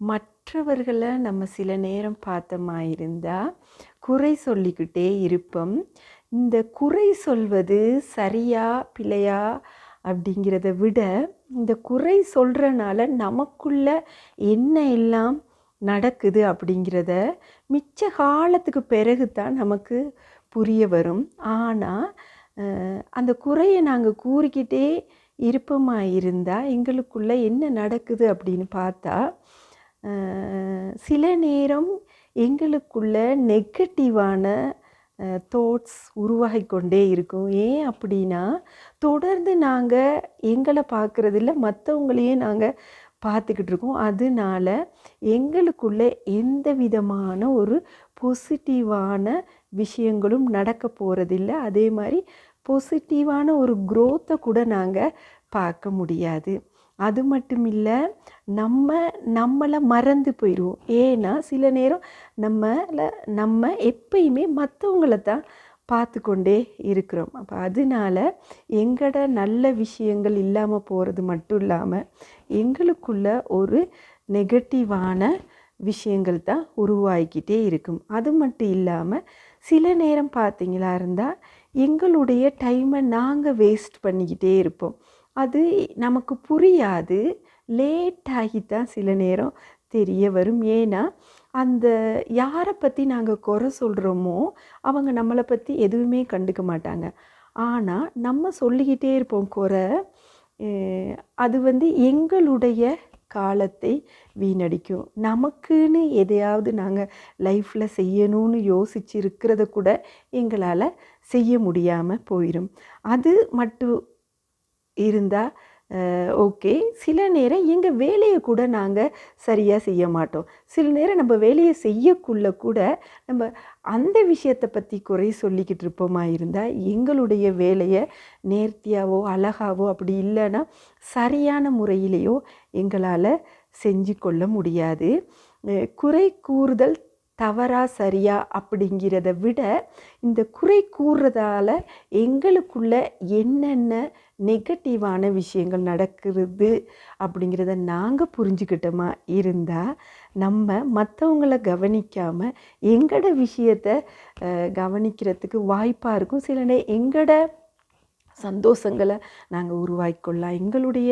மற்றவர்களை நம்ம சில நேரம் பார்த்தோமா இருந்தால் குறை சொல்லிக்கிட்டே இருப்போம். இந்த குறை சொல்வது சரியா பிழையா அப்படிங்கிறத விட இந்த குறை சொல்கிறனால நமக்குள்ள என்ன எல்லாம் நடக்குது அப்படிங்கிறத மிச்ச காலத்துக்கு பிறகு தான் நமக்கு புரிய வரும். ஆனால் அந்த குறையை நாங்கள் கூறிக்கிட்டே இருப்பமாக இருந்தால் எங்களுக்குள்ளே என்ன நடக்குது அப்படின்னு பார்த்தா சில நேரம் எங்களுக்குள்ள நெகட்டிவான தோட்ஸ் உருவாகி கொண்டே இருக்கும். ஏன் அப்படின்னா தொடர்ந்து நாங்கள் எங்களை பார்க்குறதில்ல மற்றவங்களையும் நாங்கள் பார்த்துக்கிட்டு இருக்கோம். அதனால எங்களுக்குள்ளே எந்த விதமான ஒரு பாசிட்டிவான விஷயங்களும் நடக்க போகிறதில்ல அதே மாதிரி பாசிட்டிவான ஒரு குரோத்தை கூட நாங்கள் பார்க்க முடியாது. அது மட்டும் இல்லை நம்ம நம்மளை மறந்து போயிடுவோம் ஏன்னா சில நேரம் நம்மளை நம்ம எப்பயுமே மற்றவங்கள தான் பார்த்து கொண்டே இருக்கிறோம். அப்போ அதனால எங்களோட நல்ல விஷயங்கள் இல்லாமல் போகிறது மட்டும் இல்லாமல் எங்களுக்குள்ள ஒரு நெகட்டிவான விஷயங்கள் தான் உருவாகிக்கிட்டே இருக்கும். அது மட்டும் இல்லாமல் சில நேரம் பார்த்தீங்களா இருந்தால் எங்களுடைய டைமை நாங்கள் வேஸ்ட் பண்ணிக்கிட்டே இருப்போம். அது நமக்கு புரியாது. லேட் தான் சில நேரம் தெரிய வரும். ஏன்னா அந்த யாரை பற்றி நாங்கள் குறை சொல்கிறோமோ அவங்க நம்மளை பற்றி எதுவுமே கண்டுக்க மாட்டாங்க. ஆனால் நம்ம சொல்லிக்கிட்டே இருப்போம் குறை. அது வந்து எங்களுடைய காலத்தை வீணடிக்கும். நமக்குன்னு எதையாவது நாங்கள் லைஃப்பில் செய்யணும்னு யோசிச்சு இருக்கிறத கூட எங்களால் செய்ய முடியாமல் போயிடும் அது மட்டும் இருந்தால் ஓகே. சில நேரம் எங்கள் வேலையை கூட நாங்கள் சரியாக செய்ய மாட்டோம். சில நேரம் நம்ம வேலையை செய்யக்குள்ள கூட நம்ம அந்த விஷயத்தை பற்றி குறை சொல்லிக்கிட்டு இருப்போமா இருந்தால் எங்களுடைய வேலையை நேர்த்தியாவோ அழகாவோ அப்படி இல்லைன்னா சரியான முறையிலேயோ எங்களால் செஞ்சு கொள்ள முடியாது. குறை கூறுதல் தவறா சரியா அப்படிங்கிறத விட இந்த குறை கூறுறதால எங்களுக்குள்ள என்னென்ன நெகட்டிவான விஷயங்கள் நடக்கிறது அப்படிங்கிறத நாங்கள் புரிஞ்சுக்கிட்டோமா? இருந்தால் நம்ம மற்றவங்கள கவனிக்காமல் எங்களோட விஷயத்தை கவனிக்கிறதுக்கு வாய்ப்பாக இருக்கும். சில நே எங்களோட சந்தோஷங்களை நாங்கள் உருவாக்கிக்கொள்ளலாம். எங்களுடைய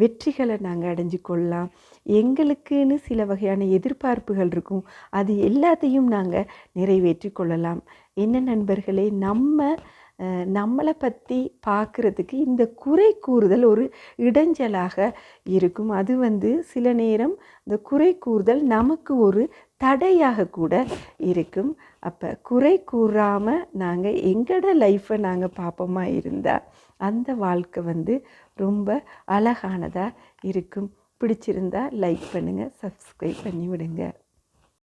வெற்றிகளை நாங்கள் அடைஞ்சு கொள்ளலாம் எங்களுக்குன்னு சில வகையான எதிர்பார்ப்புகள் இருக்கும். அது எல்லாத்தையும் நாங்கள் நிறைவேற்றி கொள்ளலாம். என்ன நண்பர்களே நம்ம நம்மளை பற்றி பார்க்குறதுக்கு இந்த குறை கூறுதல் ஒரு இடைஞ்சலாக இருக்கும். அது வந்து சில நேரம் இந்த குறை கூறுதல் நமக்கு ஒரு தடையாக கூட இருக்கும். அப்போ குறை கூறாமல் நாங்கள் எங்களோட லைஃப்பை நாங்கள் பார்ப்போமா இருந்தால் அந்த வாழ்க்கை வந்து ரொம்ப அழகானதாக இருக்கும். பிடிச்சிருந்தா லைக் பண்ணுங்கள் சப்ஸ்கிரைப் பண்ணி விடுங்க